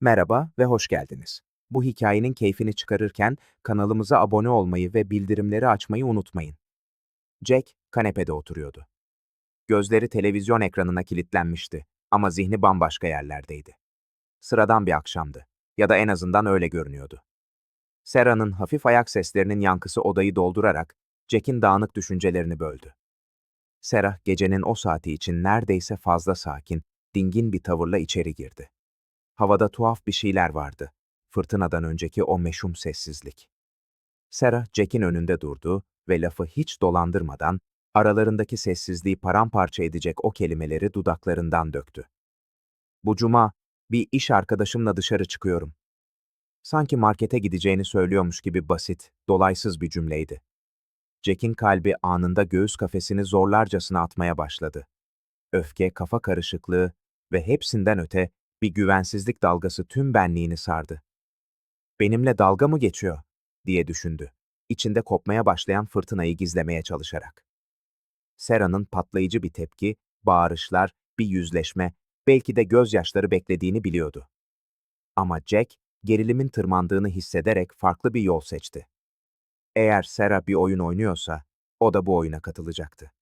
Merhaba ve hoş geldiniz. Bu hikayenin keyfini çıkarırken kanalımıza abone olmayı ve bildirimleri açmayı unutmayın. Jack kanepede oturuyordu. Gözleri televizyon ekranına kilitlenmişti ama zihni bambaşka yerlerdeydi. Sıradan bir akşamdı ya da en azından öyle görünüyordu. Sarah'nın hafif ayak seslerinin yankısı odayı doldurarak Jack'in dağınık düşüncelerini böldü. Sarah gecenin o saati için neredeyse fazla sakin, dingin bir tavırla içeri girdi. Havada tuhaf bir şeyler vardı. Fırtınadan önceki o meşhum sessizlik. Sarah Jack'in önünde durdu ve lafı hiç dolandırmadan aralarındaki sessizliği paramparça edecek o kelimeleri dudaklarından döktü. Bu cuma bir iş arkadaşımla dışarı çıkıyorum. Sanki markete gideceğini söylüyormuş gibi basit, dolaysız bir cümleydi. Jack'in kalbi anında göğüs kafesini zorlarcasına atmaya başladı. Öfke, kafa karışıklığı ve hepsinden öte bir güvensizlik dalgası tüm benliğini sardı. Benimle dalga mı geçiyor? diye düşündü. İçinde kopmaya başlayan fırtınayı gizlemeye çalışarak. Sera'nın patlayıcı bir tepki, bağırışlar, bir yüzleşme, belki de gözyaşları beklediğini biliyordu. Ama Jack, gerilimin tırmandığını hissederek farklı bir yol seçti. Eğer Sera bir oyun oynuyorsa, o da bu oyuna katılacaktı.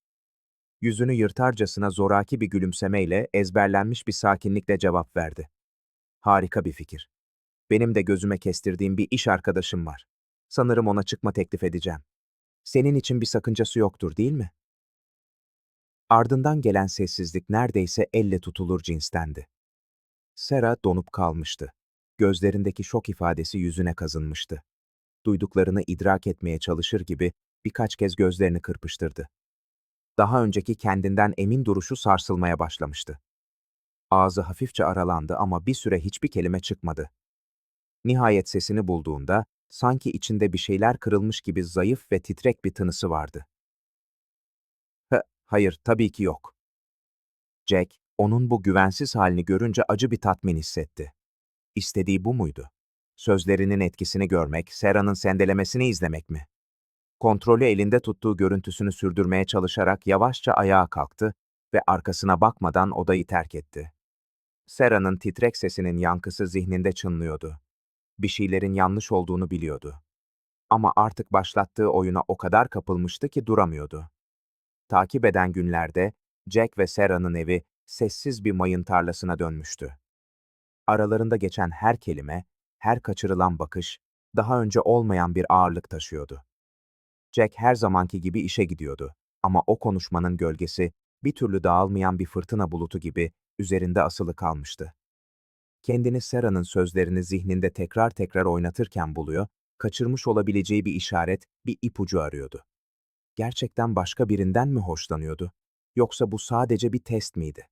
Yüzünü yırtarcasına zoraki bir gülümsemeyle ezberlenmiş bir sakinlikle cevap verdi. Harika bir fikir. Benim de gözüme kestirdiğim bir iş arkadaşım var. Sanırım ona çıkma teklif edeceğim. Senin için bir sakıncası yoktur, değil mi? Ardından gelen sessizlik neredeyse elle tutulur cinstendi. Sera donup kalmıştı. Gözlerindeki şok ifadesi yüzüne kazınmıştı. Duyduklarını idrak etmeye çalışır gibi birkaç kez gözlerini kırpıştırdı. Daha önceki kendinden emin duruşu sarsılmaya başlamıştı. Ağzı hafifçe aralandı ama bir süre hiçbir kelime çıkmadı. Nihayet sesini bulduğunda sanki içinde bir şeyler kırılmış gibi zayıf ve titrek bir tınısı vardı. Hı, hayır, tabii ki yok. Jack, onun bu güvensiz halini görünce acı bir tatmin hissetti. İstediği bu muydu? Sözlerinin etkisini görmek, Sera'nın sendelemesini izlemek mi? Kontrolü elinde tuttuğu görüntüsünü sürdürmeye çalışarak yavaşça ayağa kalktı ve arkasına bakmadan odayı terk etti. Sera'nın titrek sesinin yankısı zihninde çınlıyordu. Bir şeylerin yanlış olduğunu biliyordu. Ama artık başlattığı oyuna o kadar kapılmıştı ki duramıyordu. Takip eden günlerde Jack ve Sera'nın evi sessiz bir mayın tarlasına dönmüştü. Aralarında geçen her kelime, her kaçırılan bakış, daha önce olmayan bir ağırlık taşıyordu. Jack her zamanki gibi işe gidiyordu ama o konuşmanın gölgesi bir türlü dağılmayan bir fırtına bulutu gibi üzerinde asılı kalmıştı. Kendini Sarah'nın sözlerini zihninde tekrar tekrar oynatırken buluyor, kaçırmış olabileceği bir işaret, bir ipucu arıyordu. Gerçekten başka birinden mi hoşlanıyordu? Yoksa bu sadece bir test miydi?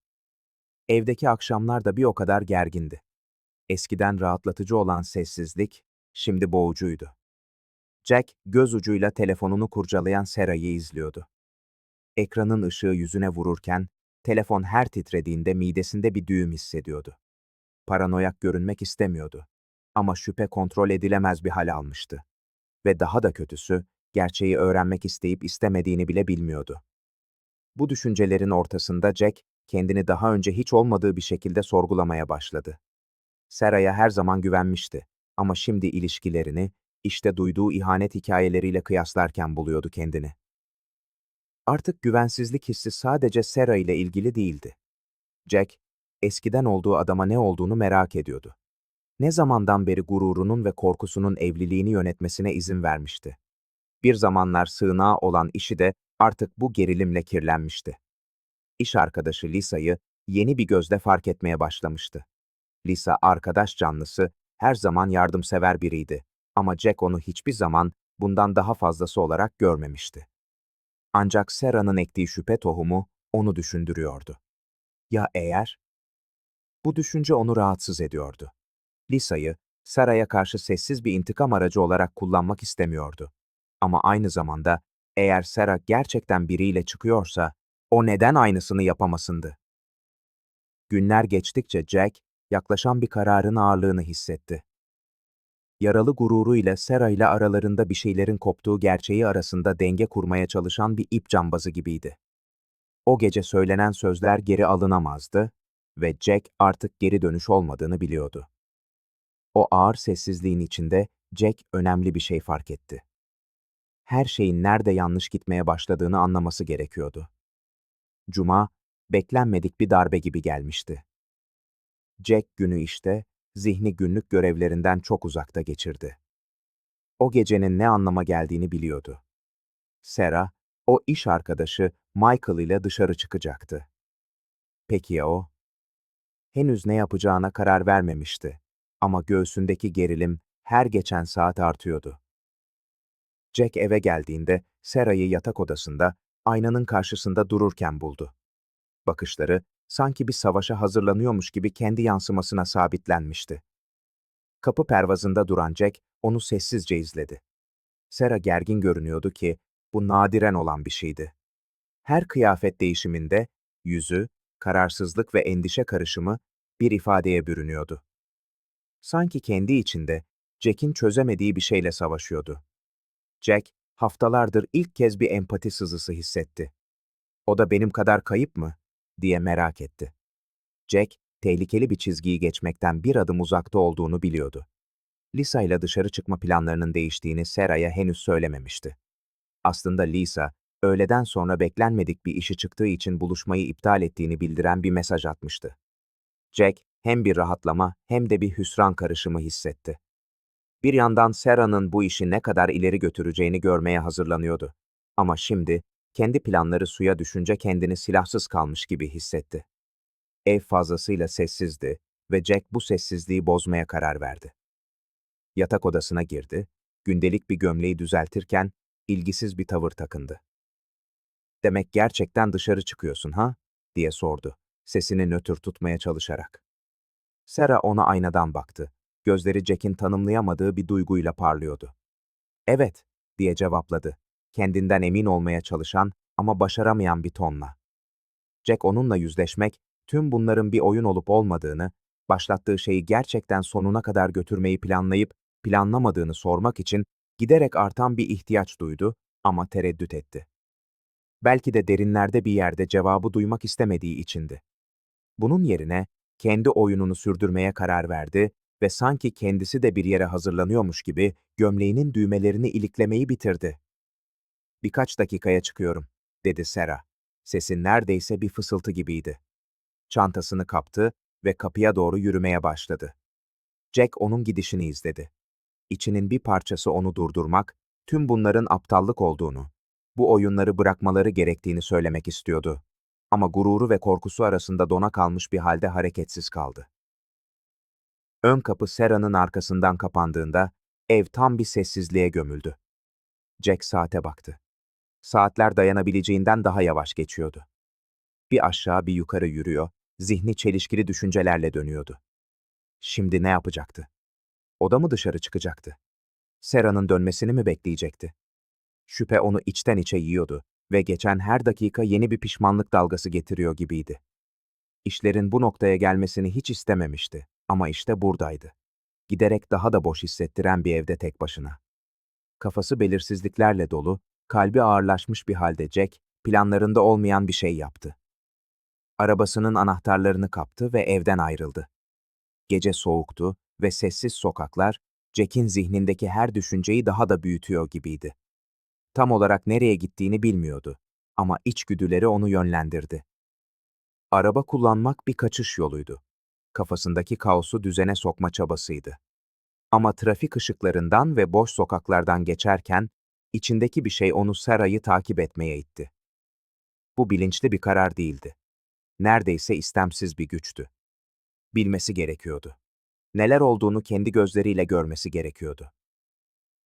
Evdeki akşamlar da bir o kadar gergindi. Eskiden rahatlatıcı olan sessizlik, şimdi boğucuydu. Jack, göz ucuyla telefonunu kurcalayan Sera'yı izliyordu. Ekranın ışığı yüzüne vururken, telefon her titrediğinde midesinde bir düğüm hissediyordu. Paranoyak görünmek istemiyordu. Ama şüphe kontrol edilemez bir hal almıştı. Ve daha da kötüsü, gerçeği öğrenmek isteyip istemediğini bile bilmiyordu. Bu düşüncelerin ortasında Jack, kendini daha önce hiç olmadığı bir şekilde sorgulamaya başladı. Sera'ya her zaman güvenmişti ama şimdi ilişkilerini, işte duyduğu ihanet hikayeleriyle kıyaslarken buluyordu kendini. Artık güvensizlik hissi sadece Sera ile ilgili değildi. Jack, eskiden olduğu adama ne olduğunu merak ediyordu. Ne zamandan beri gururunun ve korkusunun evliliğini yönetmesine izin vermişti. Bir zamanlar sığınağı olan işi de artık bu gerilimle kirlenmişti. İş arkadaşı Lisa'yı yeni bir gözle fark etmeye başlamıştı. Lisa arkadaş canlısı, her zaman yardımsever biriydi ama Jack onu hiçbir zaman bundan daha fazlası olarak görmemişti. Ancak Sera'nın ektiği şüphe tohumu onu düşündürüyordu. Ya eğer? Bu düşünce onu rahatsız ediyordu. Lisa'yı, Sara'ya karşı sessiz bir intikam aracı olarak kullanmak istemiyordu. Ama aynı zamanda, eğer Sara gerçekten biriyle çıkıyorsa, o neden aynısını yapamasındı? Günler geçtikçe Jack, yaklaşan bir kararın ağırlığını hissetti yaralı gururuyla Sera ile aralarında bir şeylerin koptuğu gerçeği arasında denge kurmaya çalışan bir ip cambazı gibiydi. O gece söylenen sözler geri alınamazdı ve Jack artık geri dönüş olmadığını biliyordu. O ağır sessizliğin içinde Jack önemli bir şey fark etti. Her şeyin nerede yanlış gitmeye başladığını anlaması gerekiyordu. Cuma, beklenmedik bir darbe gibi gelmişti. Jack günü işte, zihni günlük görevlerinden çok uzakta geçirdi. O gecenin ne anlama geldiğini biliyordu. Sarah, o iş arkadaşı Michael ile dışarı çıkacaktı. Peki ya o? Henüz ne yapacağına karar vermemişti ama göğsündeki gerilim her geçen saat artıyordu. Jack eve geldiğinde Sarah'yı yatak odasında, aynanın karşısında dururken buldu. Bakışları sanki bir savaşa hazırlanıyormuş gibi kendi yansımasına sabitlenmişti. Kapı pervazında duran Jack onu sessizce izledi. Sarah gergin görünüyordu ki bu nadiren olan bir şeydi. Her kıyafet değişiminde yüzü, kararsızlık ve endişe karışımı bir ifadeye bürünüyordu. Sanki kendi içinde Jack'in çözemediği bir şeyle savaşıyordu. Jack, haftalardır ilk kez bir empati sızısı hissetti. O da benim kadar kayıp mı? Diye merak etti. Jack, tehlikeli bir çizgiyi geçmekten bir adım uzakta olduğunu biliyordu. Lisa ile dışarı çıkma planlarının değiştiğini Sarah'ya henüz söylememişti. Aslında Lisa, öğleden sonra beklenmedik bir işi çıktığı için buluşmayı iptal ettiğini bildiren bir mesaj atmıştı. Jack, hem bir rahatlama hem de bir hüsran karışımı hissetti. Bir yandan Sarah'nın bu işi ne kadar ileri götüreceğini görmeye hazırlanıyordu. Ama şimdi, kendi planları suya düşünce kendini silahsız kalmış gibi hissetti. Ev fazlasıyla sessizdi ve Jack bu sessizliği bozmaya karar verdi. Yatak odasına girdi, gündelik bir gömleği düzeltirken ilgisiz bir tavır takındı. Demek gerçekten dışarı çıkıyorsun ha? diye sordu, sesini nötr tutmaya çalışarak. Sarah ona aynadan baktı. Gözleri Jack'in tanımlayamadığı bir duyguyla parlıyordu. Evet, diye cevapladı. Kendinden emin olmaya çalışan ama başaramayan bir tonla. Jack onunla yüzleşmek, tüm bunların bir oyun olup olmadığını, başlattığı şeyi gerçekten sonuna kadar götürmeyi planlayıp planlamadığını sormak için giderek artan bir ihtiyaç duydu ama tereddüt etti. Belki de derinlerde bir yerde cevabı duymak istemediği içindi. Bunun yerine kendi oyununu sürdürmeye karar verdi ve sanki kendisi de bir yere hazırlanıyormuş gibi gömleğinin düğmelerini iliklemeyi bitirdi. Birkaç dakikaya çıkıyorum, dedi Sera. Sesi neredeyse bir fısıltı gibiydi. Çantasını kaptı ve kapıya doğru yürümeye başladı. Jack onun gidişini izledi. İçinin bir parçası onu durdurmak, tüm bunların aptallık olduğunu, bu oyunları bırakmaları gerektiğini söylemek istiyordu. Ama gururu ve korkusu arasında dona kalmış bir halde hareketsiz kaldı. Ön kapı Sera'nın arkasından kapandığında ev tam bir sessizliğe gömüldü. Jack saate baktı. Saatler dayanabileceğinden daha yavaş geçiyordu. Bir aşağı bir yukarı yürüyor, zihni çelişkili düşüncelerle dönüyordu. Şimdi ne yapacaktı? Oda mı dışarı çıkacaktı? Sera'nın dönmesini mi bekleyecekti? Şüphe onu içten içe yiyordu ve geçen her dakika yeni bir pişmanlık dalgası getiriyor gibiydi. İşlerin bu noktaya gelmesini hiç istememişti ama işte buradaydı. Giderek daha da boş hissettiren bir evde tek başına. Kafası belirsizliklerle dolu, kalbi ağırlaşmış bir halde Jack, planlarında olmayan bir şey yaptı. Arabasının anahtarlarını kaptı ve evden ayrıldı. Gece soğuktu ve sessiz sokaklar, Jack'in zihnindeki her düşünceyi daha da büyütüyor gibiydi. Tam olarak nereye gittiğini bilmiyordu ama içgüdüleri onu yönlendirdi. Araba kullanmak bir kaçış yoluydu. Kafasındaki kaosu düzene sokma çabasıydı. Ama trafik ışıklarından ve boş sokaklardan geçerken içindeki bir şey onu Sara'yı takip etmeye itti. Bu bilinçli bir karar değildi. Neredeyse istemsiz bir güçtü. Bilmesi gerekiyordu. Neler olduğunu kendi gözleriyle görmesi gerekiyordu.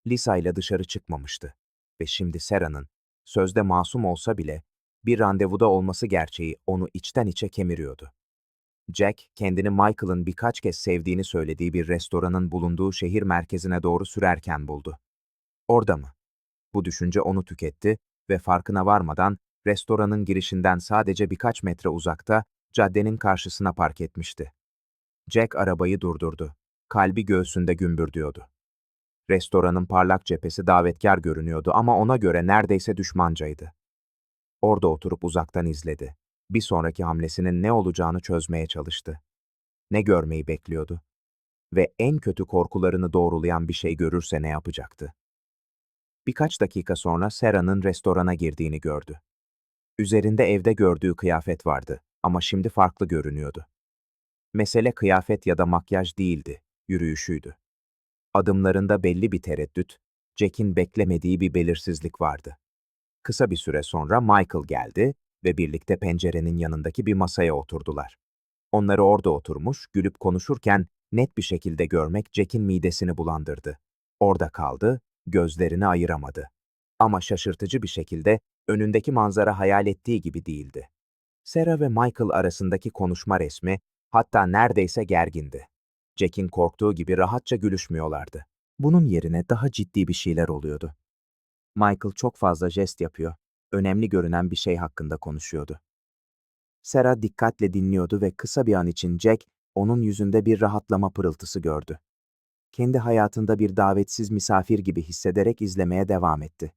Lisa ile dışarı çıkmamıştı ve şimdi Sara'nın, sözde masum olsa bile, bir randevuda olması gerçeği onu içten içe kemiriyordu. Jack, kendini Michael'ın birkaç kez sevdiğini söylediği bir restoranın bulunduğu şehir merkezine doğru sürerken buldu. Orada mı? Bu düşünce onu tüketti ve farkına varmadan restoranın girişinden sadece birkaç metre uzakta caddenin karşısına park etmişti. Jack arabayı durdurdu. Kalbi göğsünde gümbürdüyordu. Restoranın parlak cephesi davetkar görünüyordu ama ona göre neredeyse düşmancaydı. Orada oturup uzaktan izledi. Bir sonraki hamlesinin ne olacağını çözmeye çalıştı. Ne görmeyi bekliyordu? ve en kötü korkularını doğrulayan bir şey görürse ne yapacaktı? Birkaç dakika sonra Sarah'nın restorana girdiğini gördü. Üzerinde evde gördüğü kıyafet vardı ama şimdi farklı görünüyordu. Mesele kıyafet ya da makyaj değildi, yürüyüşüydü. Adımlarında belli bir tereddüt, Jack'in beklemediği bir belirsizlik vardı. Kısa bir süre sonra Michael geldi ve birlikte pencerenin yanındaki bir masaya oturdular. Onları orada oturmuş, gülüp konuşurken net bir şekilde görmek Jack'in midesini bulandırdı. Orada kaldı, gözlerini ayıramadı. Ama şaşırtıcı bir şekilde önündeki manzara hayal ettiği gibi değildi. Sarah ve Michael arasındaki konuşma resmi hatta neredeyse gergindi. Jack'in korktuğu gibi rahatça gülüşmüyorlardı. Bunun yerine daha ciddi bir şeyler oluyordu. Michael çok fazla jest yapıyor, önemli görünen bir şey hakkında konuşuyordu. Sarah dikkatle dinliyordu ve kısa bir an için Jack, onun yüzünde bir rahatlama pırıltısı gördü. Kendi hayatında bir davetsiz misafir gibi hissederek izlemeye devam etti.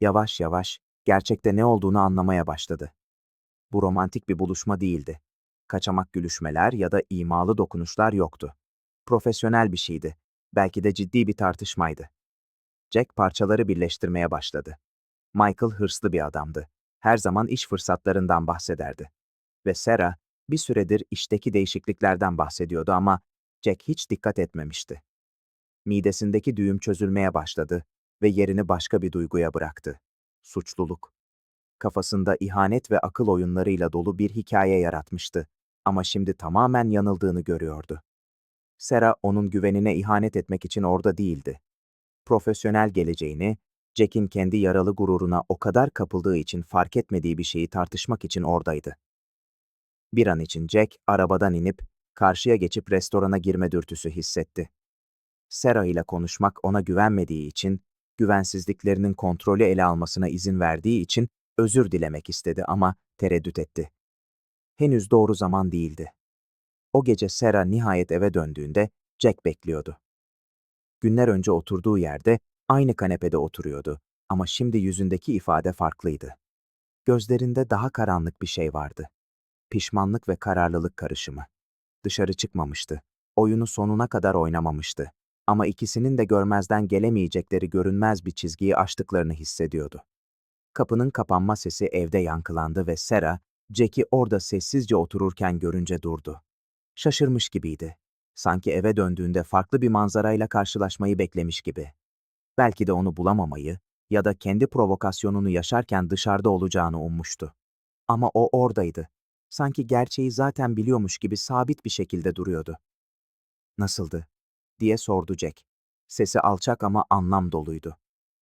Yavaş yavaş, gerçekte ne olduğunu anlamaya başladı. Bu romantik bir buluşma değildi. Kaçamak gülüşmeler ya da imalı dokunuşlar yoktu. Profesyonel bir şeydi. Belki de ciddi bir tartışmaydı. Jack parçaları birleştirmeye başladı. Michael hırslı bir adamdı. Her zaman iş fırsatlarından bahsederdi. Ve Sarah bir süredir işteki değişikliklerden bahsediyordu ama Jack hiç dikkat etmemişti. Midesindeki düğüm çözülmeye başladı ve yerini başka bir duyguya bıraktı. Suçluluk. Kafasında ihanet ve akıl oyunlarıyla dolu bir hikaye yaratmıştı ama şimdi tamamen yanıldığını görüyordu. Sarah onun güvenine ihanet etmek için orada değildi. Profesyonel geleceğini, Jack'in kendi yaralı gururuna o kadar kapıldığı için fark etmediği bir şeyi tartışmak için oradaydı. Bir an için Jack arabadan inip karşıya geçip restorana girme dürtüsü hissetti. Sarah ile konuşmak ona güvenmediği için, güvensizliklerinin kontrolü ele almasına izin verdiği için özür dilemek istedi ama tereddüt etti. Henüz doğru zaman değildi. O gece Sarah nihayet eve döndüğünde Jack bekliyordu. Günler önce oturduğu yerde aynı kanepede oturuyordu ama şimdi yüzündeki ifade farklıydı. Gözlerinde daha karanlık bir şey vardı. Pişmanlık ve kararlılık karışımı. Dışarı çıkmamıştı. Oyunu sonuna kadar oynamamıştı. Ama ikisinin de görmezden gelemeyecekleri görünmez bir çizgiyi aştıklarını hissediyordu. Kapının kapanma sesi evde yankılandı ve Sarah, Jack'i orada sessizce otururken görünce durdu. Şaşırmış gibiydi. Sanki eve döndüğünde farklı bir manzarayla karşılaşmayı beklemiş gibi. Belki de onu bulamamayı ya da kendi provokasyonunu yaşarken dışarıda olacağını ummuştu. Ama o oradaydı. Sanki gerçeği zaten biliyormuş gibi sabit bir şekilde duruyordu. Nasıldı? diye sordu Jack. Sesi alçak ama anlam doluydu.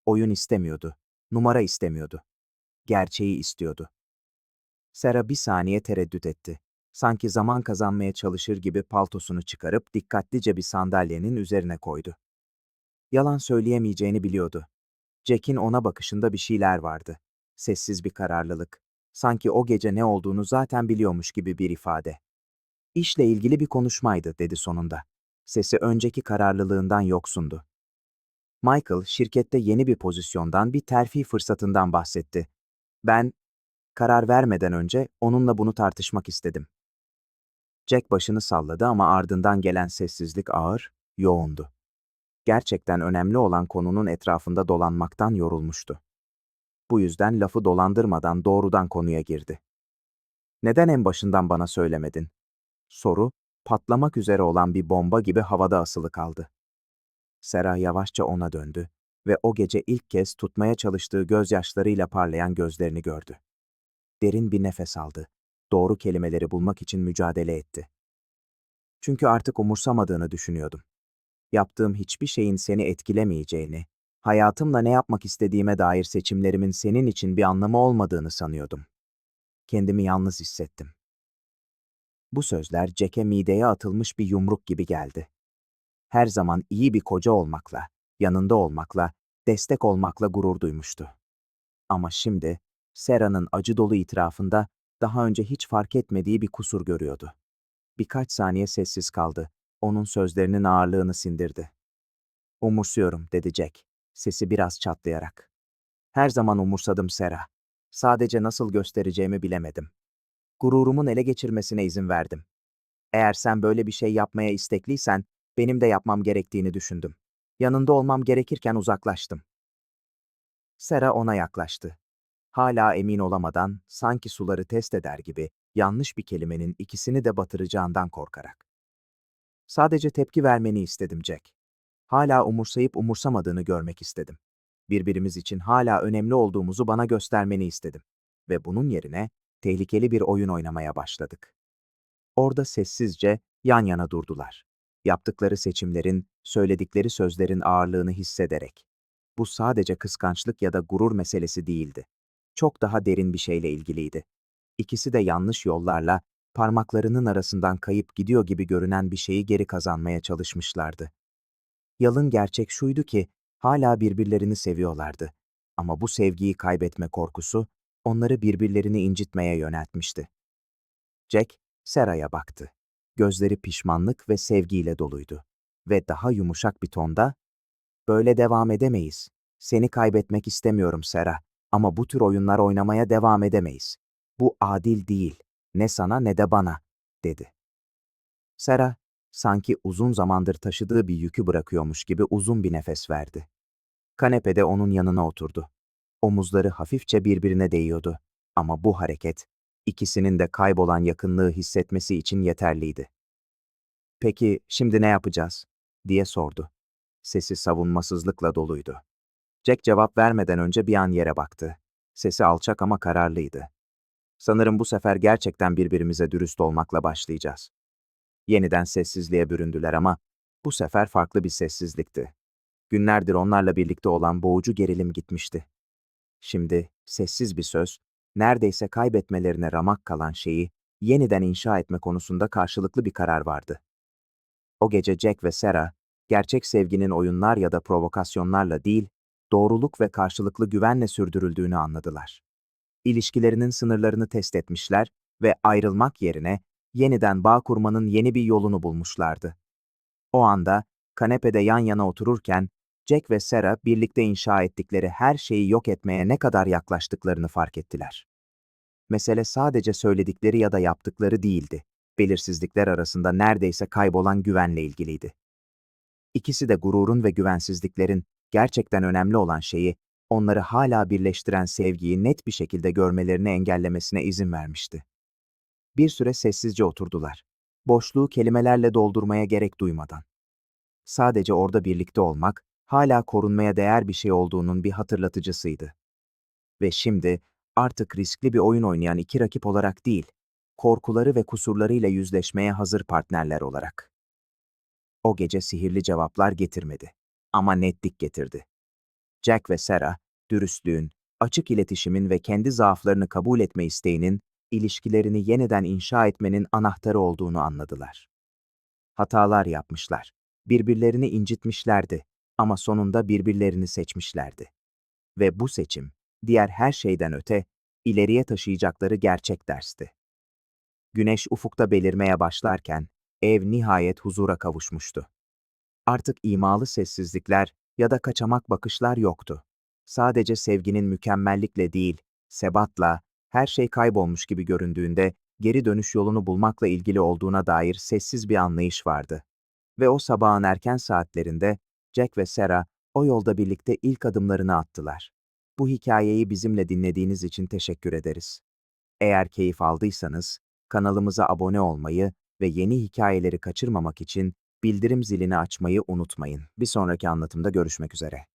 Oyun istemiyordu. Numara istemiyordu. Gerçeği istiyordu. Sera bir saniye tereddüt etti. Sanki zaman kazanmaya çalışır gibi paltosunu çıkarıp dikkatlice bir sandalyenin üzerine koydu. Yalan söyleyemeyeceğini biliyordu. Jack'in ona bakışında bir şeyler vardı. Sessiz bir kararlılık. Sanki o gece ne olduğunu zaten biliyormuş gibi bir ifade. İşle ilgili bir konuşmaydı, dedi sonunda. Sesi önceki kararlılığından yoksundu. Michael, şirkette yeni bir pozisyondan bir terfi fırsatından bahsetti. Ben, karar vermeden önce onunla bunu tartışmak istedim. Jack başını salladı ama ardından gelen sessizlik ağır, yoğundu. Gerçekten önemli olan konunun etrafında dolanmaktan yorulmuştu. Bu yüzden lafı dolandırmadan doğrudan konuya girdi. Neden en başından bana söylemedin? Soru, patlamak üzere olan bir bomba gibi havada asılı kaldı. Sera yavaşça ona döndü ve o gece ilk kez tutmaya çalıştığı gözyaşlarıyla parlayan gözlerini gördü. Derin bir nefes aldı. Doğru kelimeleri bulmak için mücadele etti. Çünkü artık umursamadığını düşünüyordum. Yaptığım hiçbir şeyin seni etkilemeyeceğini, hayatımla ne yapmak istediğime dair seçimlerimin senin için bir anlamı olmadığını sanıyordum. Kendimi yalnız hissettim. Bu sözler Jack'e mideye atılmış bir yumruk gibi geldi. Her zaman iyi bir koca olmakla, yanında olmakla, destek olmakla gurur duymuştu. Ama şimdi, Sera'nın acı dolu itirafında daha önce hiç fark etmediği bir kusur görüyordu. Birkaç saniye sessiz kaldı. Onun sözlerinin ağırlığını sindirdi. Umursuyorum, dedi Jack, sesi biraz çatlayarak. Her zaman umursadım Sera. Sadece nasıl göstereceğimi bilemedim. Gururumun ele geçirmesine izin verdim. Eğer sen böyle bir şey yapmaya istekliysen, Benim de yapmam gerektiğini düşündüm. Yanında olmam gerekirken uzaklaştım. Sera ona yaklaştı. Hala emin olamadan, sanki suları test eder gibi, yanlış bir kelimenin ikisini de batıracağından korkarak. Sadece tepki vermeni istedim Jack. Hala umursayıp umursamadığını görmek istedim. Birbirimiz için hala önemli olduğumuzu bana göstermeni istedim. Ve bunun yerine tehlikeli bir oyun oynamaya başladık. Orada sessizce yan yana durdular. Yaptıkları seçimlerin, söyledikleri sözlerin ağırlığını hissederek. Bu sadece kıskançlık ya da gurur meselesi değildi. Çok daha derin bir şeyle ilgiliydi. İkisi de yanlış yollarla, parmaklarının arasından kayıp gidiyor gibi görünen bir şeyi geri kazanmaya çalışmışlardı. Yalın gerçek şuydu ki, hala birbirlerini seviyorlardı. Ama bu sevgiyi kaybetme korkusu, onları birbirlerini incitmeye yöneltmişti. Jack, Sera'ya baktı. Gözleri pişmanlık ve sevgiyle doluydu. Ve daha yumuşak bir tonda, ''Böyle devam edemeyiz. Seni kaybetmek istemiyorum Sera. Ama bu tür oyunlar oynamaya devam edemeyiz. Bu adil değil. Ne sana ne de bana.'' dedi. Sera, sanki uzun zamandır taşıdığı bir yükü bırakıyormuş gibi uzun bir nefes verdi. Kanepede onun yanına oturdu. Omuzları hafifçe birbirine değiyordu. Ama bu hareket, ikisinin de kaybolan yakınlığı hissetmesi için yeterliydi. Peki şimdi ne yapacağız? diye sordu. Sesi savunmasızlıkla doluydu. Jack cevap vermeden önce bir an yere baktı. Sesi alçak ama kararlıydı. Sanırım bu sefer gerçekten birbirimize dürüst olmakla başlayacağız. Yeniden sessizliğe büründüler ama bu sefer farklı bir sessizlikti. Günlerdir onlarla birlikte olan boğucu gerilim gitmişti. Şimdi sessiz bir söz, neredeyse kaybetmelerine ramak kalan şeyi yeniden inşa etme konusunda karşılıklı bir karar vardı. O gece Jack ve Sarah, gerçek sevginin oyunlar ya da provokasyonlarla değil, doğruluk ve karşılıklı güvenle sürdürüldüğünü anladılar. İlişkilerinin sınırlarını test etmişler ve ayrılmak yerine yeniden bağ kurmanın yeni bir yolunu bulmuşlardı. O anda kanepede yan yana otururken Jack ve Sarah birlikte inşa ettikleri her şeyi yok etmeye ne kadar yaklaştıklarını fark ettiler. Mesele sadece söyledikleri ya da yaptıkları değildi. Belirsizlikler arasında neredeyse kaybolan güvenle ilgiliydi. İkisi de gururun ve güvensizliklerin gerçekten önemli olan şeyi, onları hala birleştiren sevgiyi net bir şekilde görmelerini engellemesine izin vermişti. Bir süre sessizce oturdular. Boşluğu kelimelerle doldurmaya gerek duymadan. Sadece orada birlikte olmak, hala korunmaya değer bir şey olduğunun bir hatırlatıcısıydı. Ve şimdi artık riskli bir oyun oynayan iki rakip olarak değil, korkuları ve kusurlarıyla yüzleşmeye hazır partnerler olarak. O gece sihirli cevaplar getirmedi ama netlik getirdi. Jack ve Sarah, dürüstlüğün, açık iletişimin ve kendi zaaflarını kabul etme isteğinin, ilişkilerini yeniden inşa etmenin anahtarı olduğunu anladılar. Hatalar yapmışlar, birbirlerini incitmişlerdi ama sonunda birbirlerini seçmişlerdi. Ve bu seçim, diğer her şeyden öte, ileriye taşıyacakları gerçek dersti. Güneş ufukta belirmeye başlarken, ev nihayet huzura kavuşmuştu. Artık imalı sessizlikler ya da kaçamak bakışlar yoktu. Sadece sevginin mükemmellikle değil, sebatla, her şey kaybolmuş gibi göründüğünde geri dönüş yolunu bulmakla ilgili olduğuna dair sessiz bir anlayış vardı. Ve o sabahın erken saatlerinde Jack ve Sarah o yolda birlikte ilk adımlarını attılar. Bu hikayeyi bizimle dinlediğiniz için teşekkür ederiz. Eğer keyif aldıysanız, kanalımıza abone olmayı ve yeni hikayeleri kaçırmamak için bildirim zilini açmayı unutmayın. Bir sonraki anlatımda görüşmek üzere.